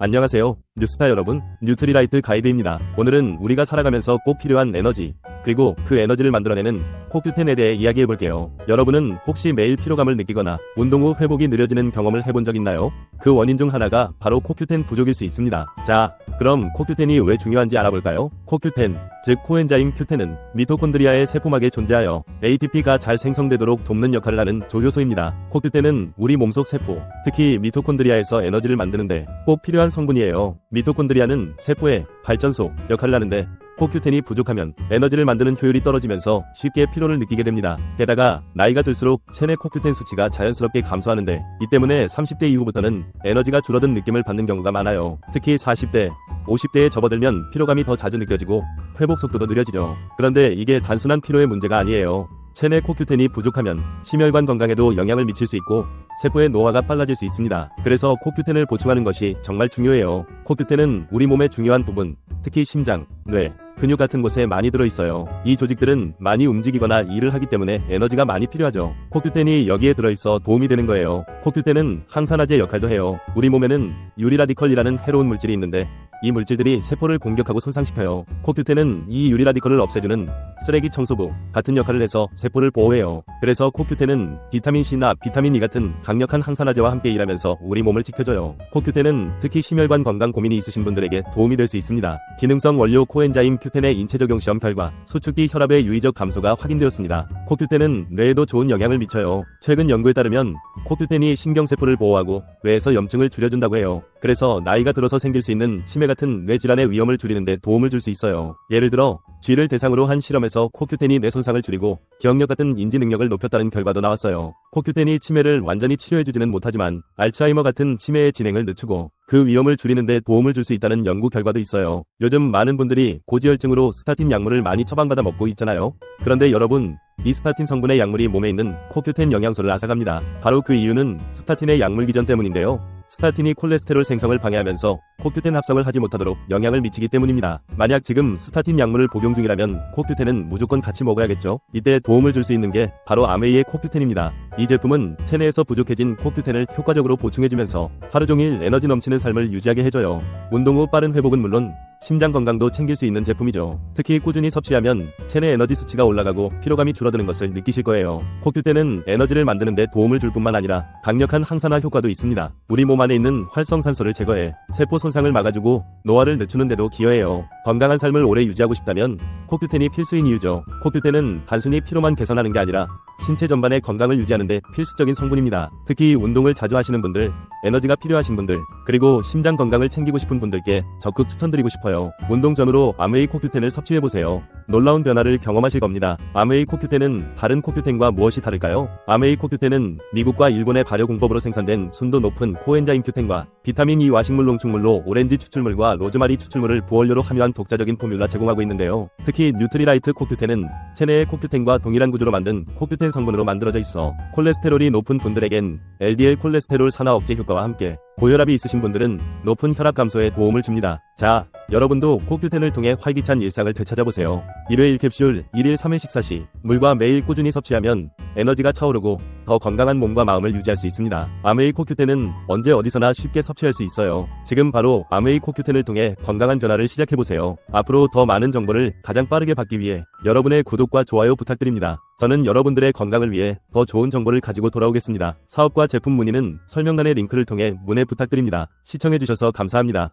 안녕하세요. 뉴스타 여러분. 뉴트리라이트 가이드입니다. 오늘은 우리가 살아가면서 꼭 필요한 에너지, 그리고 그 에너지를 만들어내는 코큐텐에 대해 이야기해 볼게요. 여러분은 혹시 매일 피로감을 느끼거나 운동 후 회복이 느려지는 경험을 해본 적 있나요? 그 원인 중 하나가 바로 코큐텐 부족일 수 있습니다. 자, 그럼 코큐텐이 왜 중요한지 알아볼까요? 코큐텐, 즉 코엔자임 큐텐은 미토콘드리아의 세포막에 존재하여 ATP가 잘 생성되도록 돕는 역할을 하는 조효소입니다. 코큐텐은 우리 몸속 세포, 특히 미토콘드리아에서 에너지를 만드는데 꼭 필요한 성분이에요. 미토콘드리아는 세포의 발전소 역할을 하는데 코큐텐이 부족하면 에너지를 만드는 효율이 떨어지면서 쉽게 피로를 느끼게 됩니다. 게다가 나이가 들수록 체내 코큐텐 수치가 자연스럽게 감소하는데 이 때문에 30대 이후부터는 에너지가 줄어든 느낌을 받는 경우가 많아요. 특히 40대, 50대에 접어들면 피로감이 더 자주 느껴지고 회복 속도도 느려지죠. 그런데 이게 단순한 피로의 문제가 아니에요. 체내 코큐텐이 부족하면 심혈관 건강에도 영향을 미칠 수 있고 세포의 노화가 빨라질 수 있습니다. 그래서 코큐텐을 보충하는 것이 정말 중요해요. 코큐텐은 우리 몸의 중요한 부분, 특히 심장, 뇌, 근육 같은 곳에 많이 들어있어요. 이 조직들은 많이 움직이거나 일을 하기 때문에 에너지가 많이 필요하죠. 코큐텐이 여기에 들어있어 도움이 되는 거예요. 코큐텐은 항산화제 역할도 해요. 우리 몸에는 유리라디컬이라는 해로운 물질이 있는데 이 물질들이 세포를 공격하고 손상시켜요. 코큐텐은 이 유리라디컬을 없애주는 쓰레기 청소부 같은 역할을 해서 세포를 보호해요. 그래서 코큐텐은 비타민C나 비타민 E 같은 강력한 항산화제와 함께 일하면서 우리 몸을 지켜줘요. 코큐텐은 특히 심혈관 건강 고민이 있으신 분들에게 도움이 될 수 있습니다. 기능성 원료 코엔자임 큐텐의 인체 적용 시험 결과 수축기 혈압의 유의적 감소가 확인되었습니다. 코큐텐은 뇌에도 좋은 영향을 미쳐요. 최근 연구에 따르면 코큐텐이 신경세포를 보호하고 뇌에서 염증을 줄여준다고 해요. 그래서 나이가 들어서 생길 수 있는 치매 같은 뇌 질환의 위험을 줄이는데 도움을 줄 수 있어요. 예를 들어 쥐를 대상으로 한 실험에서 코큐텐이 뇌 손상을 줄이고 기억력 같은 인지 능력을 높였다는 결과도 나왔어요. 코큐텐이 치매를 완전히 치료해주지는 못하지만 알츠하이머 같은 치매의 진행을 늦추고 그 위험을 줄이는데 도움을 줄 수 있다는 연구 결과도 있어요. 요즘 많은 분들이 고지혈증으로 스타틴 약물을 많이 처방받아 먹고 있잖아요. 그런데 여러분 이 스타틴 성분의 약물이 몸에 있는 코큐텐 영양소를 앗아갑니다. 바로 그 이유는 스타틴의 약물 기전 때문인데요. 스타틴이 콜레스테롤 생성을 방해하면서 코큐텐 합성을 하지 못하도록 영향을 미치기 때문입니다. 만약 지금 스타틴 약물을 복용 중이라면 코큐텐은 무조건 같이 먹어야겠죠. 이때 도움을 줄 수 있는 게 바로 아메이의 코큐텐입니다. 이 제품은 체내에서 부족해진 코큐텐을 효과적으로 보충해주면서 하루 종일 에너지 넘치는 삶을 유지하게 해줘요. 운동 후 빠른 회복은 물론 심장 건강도 챙길 수 있는 제품이죠. 특히 꾸준히 섭취하면 체내 에너지 수치가 올라가고 피로감이 줄어드는 것을 느끼실 거예요. 코큐텐은 에너지를 만드는 데 도움을 줄 뿐만 아니라 강력한 항산화 효과도 있습니다. 우리 몸 안에 있는 활성산소를 제거해 세포 손상을 막아주고 노화를 늦추는 데도 기여해요. 건강한 삶을 오래 유지하고 싶다면 코큐텐이 필수인 이유죠. 코큐텐은 단순히 피로만 개선하는 게 아니라 신체 전반의 건강을 유지하는데 필수적인 성분입니다. 특히 운동을 자주 하시는 분들, 에너지가 필요하신 분들, 그리고 심장 건강을 챙기고 싶은 분들께 적극 추천드리고 싶어요. 운동 전으로 아메이 코큐텐을 섭취해보세요. 놀라운 변화를 경험하실 겁니다. 아메이 코큐텐은 다른 코큐텐과 무엇이 다를까요? 아메이 코큐텐은 미국과 일본의 발효 공법으로 생산된 순도 높은 코엔자임 큐텐과 비타민 E 와 식물 농축물로 오렌지 추출물과 로즈마리 추출물을 부원료로 함유한 독자적인 포뮬라 제공하고 있는데요. 특히 뉴트리라이트 코큐텐은 체내의 코큐텐과 동일한 구조로 만든 코큐텐 성분으로 만들어져 있어 콜레스테롤이 높은 분들에겐 LDL 콜레스테롤 산화 억제 효과와 함께 고혈압이 있으신 분들은 높은 혈압 감소에 도움을 줍니다. 자, 여러분도 코큐텐을 통해 활기찬 일상을 되찾아보세요. 1회 1캡슐, 1일 3회 식사 시 물과 매일 꾸준히 섭취하면 에너지가 차오르고 더 건강한 몸과 마음을 유지할 수 있습니다. 아메이 코큐텐은 언제 어디서나 쉽게 섭취할 수 있어요. 지금 바로 아메이 코큐텐을 통해 건강한 변화를 시작해보세요. 앞으로 더 많은 정보를 가장 빠르게 받기 위해 여러분의 구독과 좋아요 부탁드립니다. 저는 여러분들의 건강을 위해 더 좋은 정보를 가지고 돌아오겠습니다. 사업과 제품 문의는 설명란의 링크를 통해 문의 부탁드립니다. 시청해주셔서 감사합니다.